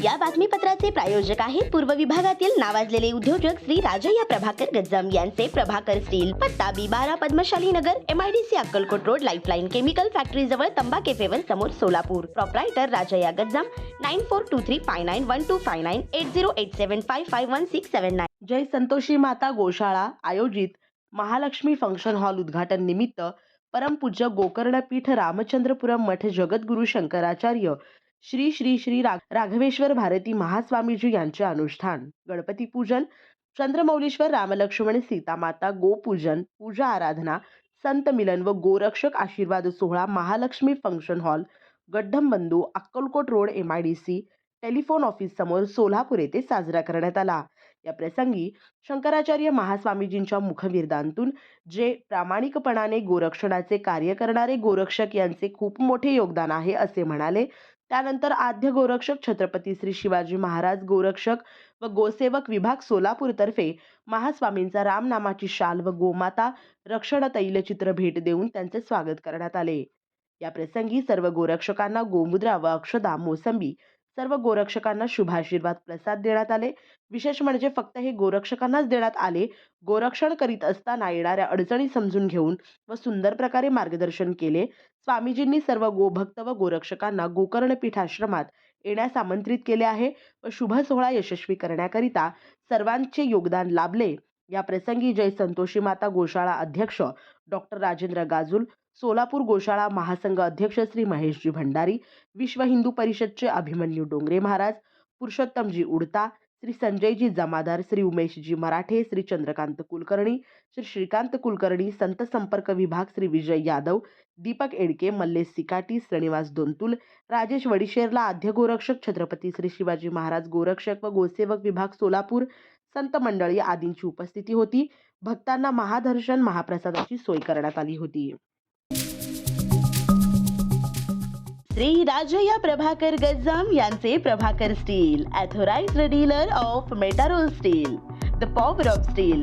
या बातमीपत्राचे प्रायोजक आहेत पूर्व विभागातील नावाजलेले उद्योजक श्री राजय्या प्रभाकर गज्जम यांचे प्रभाकर स्टील पत्ता बी बारा Padmashali Nagar MIDC Akkalkot road lifeline chemical factory जवळ तंबा केफेवर समोर Solapur. Proprietor Rajayya Gajjam nine four two three five nine one two five nine eight zero eight seven five five one six seven nine जय संतोषी माता गोशाळा आयोजित Mahalakshmi function hall उद्घाटन निमित्त परमपूज्य गोकर्णपीठ रामचंद्रपुरम मठ जगद्गुरु शंकराचार्य श्री श्री श्री रा राघवेश्वर भारती महास्वामीजी यांचे अनुष्ठान. गणपती पूजन चंद्रमौलीश्वर रामलक्ष्मण सीतामाता गोपूजन पूजा आराधना संत मिलन व गोरक्षक आशीर्वाद सोहळा Mahalakshmi function hall Gaddambandhu Akkalkot road M I D C telephone office समोर सोलापूर येथे साजरा करण्यात आला. या प्रसंगी शंकराचार्य महास्वामीजींच्या मुखविर्दांतून जे प्रामाणिकपणाने गोरक्षणाचे कार्य करणारे गोरक्षक यांचे खूप मोठे योगदान आहे असे म्हणाले. त्यानंतर आद्य गोरक्षक छत्रपती श्री शिवाजी महाराज गोरक्षक व गोसेवक विभाग सोलापूरतर्फे महास्वामींचा रामनामाची शाल व गोमाता रक्षण तैलचित्र भेट देऊन त्यांचे स्वागत करण्यात आले. या प्रसंगी सर्व गोरक्षकांना गोमुद्रा व अक्षदा मोसंबी सर्व गोरक्षकांना शुभाशीर्वाद प्रसाद देण्यात आले. विशेष म्हणजे फक्त हे गोरक्षकांनाच देण्यात आले. गोरक्षण करीत असताना येणाऱ्या अडचणी समजून घेऊन व सुंदर प्रकारे मार्गदर्शन केले. स्वामीजींनी सर्व गोभक्त व गोरक्षकांना गोकर्णपीठाश्रमात येण्यास आमंत्रित केले आहे व शुभ सोहळा यशस्वी करण्याकरिता सर्वांचे योगदान लाभले. या प्रसंगी जय संतोषी माता गोशाळा अध्यक्ष डॉक्टर राजेंद्र गाजूल सोलापूर गोशाळा महासंघ अध्यक्ष श्री महेशजी भंडारी विश्व हिंदू परिषदचे अभिमन्यू डोंगरे महाराज पुरुषोत्तमजी उडता श्री संजयजी जमादार श्री उमेशजी मराठे श्री चंद्रकांत कुलकर्णी श्री श्रीकांत कुलकर्णी संत संपर्क विभाग श्री विजय यादव दीपक एडके मल्लेश सिकाटी श्रीनिवास दोंतुल राजेश वडिशेरला आद्य गोरक्षक छत्रपती श्री शिवाजी महाराज गोरक्षक व गोसेवक विभाग सोलापूर संत मंडळी आदींची उपस्थिती होती. भक्तांना महादर्शन महाप्रसादाची सोय करण्यात आली होती. श्री राजया प्रभाकर गज्जम यांचे Prabhakar steel authorized dealer of Metarol steel the power of steel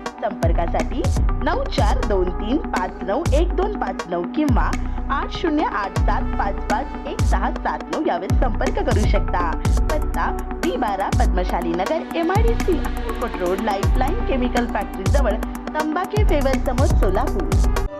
संपर्कासाठी नऊ चार दोन तीन पाच नऊ एक दोन पाच नऊ किंवा आठ शून्य आठ सात पाच पाच एक सहा सात नऊ यावर संपर्क करू शकता. पत्ता बी बारा Padmashali Nagar M I D C road lifeline chemical factory जवळ तंबाखे फेवर समोर सोलापूर.